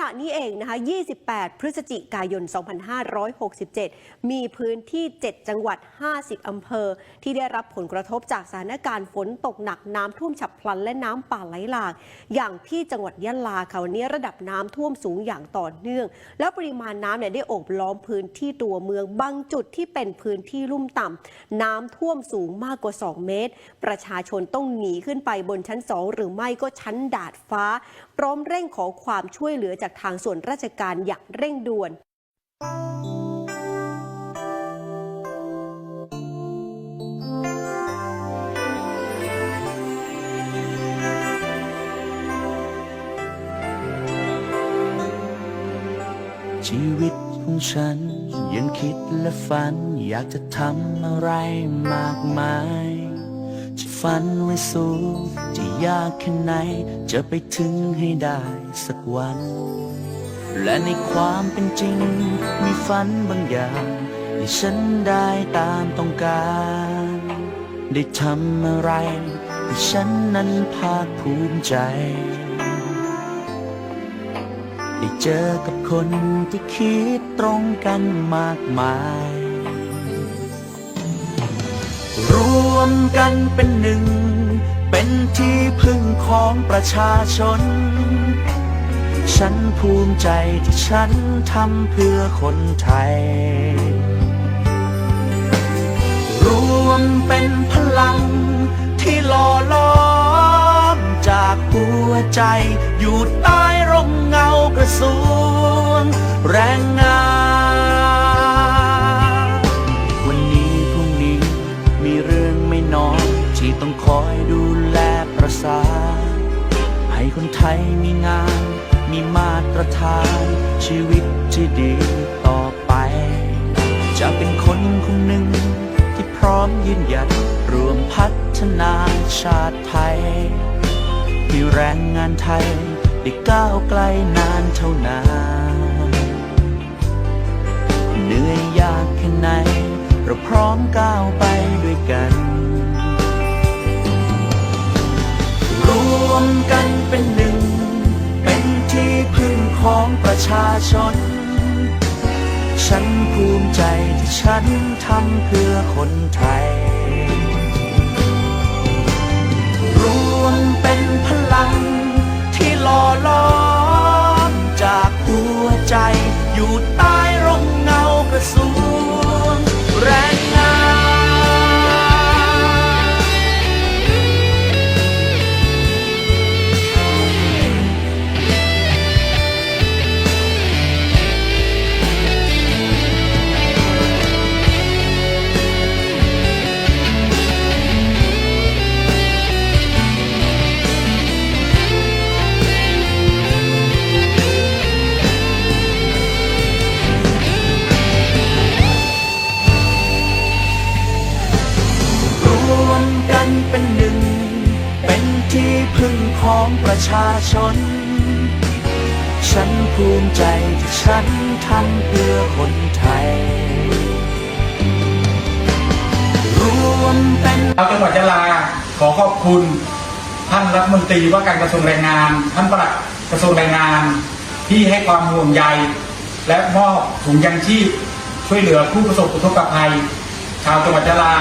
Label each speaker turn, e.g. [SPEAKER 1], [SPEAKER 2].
[SPEAKER 1] ณะนี้เองนะคะ 28 พฤศจิกายน 2567 มีพื้นที่ 7 จังหวัด 50 อำเภอ ที่ได้รับผลกระทบจากสถานการณ์ฝนตกหนักน้ำท่วมฉับพลันและน้ำป่าไหลหลาก อย่างที่จังหวัดยะลาค่ะวันนี้ระดับน้ำท่วมสูงอย่างต่อเนื่อง แล้วปริมาณน้ำเนี่ยได้โอบล้อมพื้นที่ตัวเมืองบางจุดที่เป็นพื้นที่ลุ่มต่ำน้ำท่วมสูงมากกว่า 2 เมตร ประชาชนต้องหนีขึ้นไปบนชั้น 2 หรือไม่ก็ชั้นดาดฟ้า พร้อมเร่งขอความช่วยเหลือจากทางส่วนราชการอย่างเร่งด่วน
[SPEAKER 2] ชีวิตของฉันยังคิดและฝันอยากจะทำอะไรมากมาย ฝันไว้สูงจะยากแค่ไหน จะไปถึงให้ได้สักวัน และในความเป็นจริง มีฝันบางอย่างที่ฉันได้ตามต้องการ ได้ทำอะไรที่ฉันนั้นภาคภูมิใจ ได้เจอกับคนที่คิดตรงกันมากมาย วมกันเป็นหนึ่ง เป็นที่พึ่งของประชาชน ฉันภูมิใจที่ฉันทำเพื่อคนไทย รวมเป็นพลังที่หล่อล้อม จากหัวใจอยู่ใต้ร่มเงากระทรวงแรงงานวัน ให้คนไทยมีงาน มีมาตรฐาน ชีวิตที่ดีต่อไป จะเป็นคนคนหนึ่งที่พร้อมยืนหยัดรวมพัฒนาชาติไทยที่แรงงานไทย ได้ก้าวไกลนานเท่านานเหนื่อยยากแค่ไหน เราพร้อมก้าวไปด้วยกัน ชาชน ฉันภูมิใจที่ฉันทำเพื่อคนไทย รวมเป็นพลัง มกันเป็นหนึ่ง เป็นที่พึ่งของประชาชน ฉันภูมิใจที่ฉันทำเพื่อคนไทย รวมเป็น
[SPEAKER 3] ชาวจังหวัดยะลาขอขอบคุณท่านรัฐมนตรีว่าการกระทรวงแรงงาน ท่านปลัดกระทรวงแรงงาน ที่ให้ความห่วงใย และมอบถุงยังชีพช่วยเหลือผู้ประสบอุทกภัย ชาวจังหวัดยะลา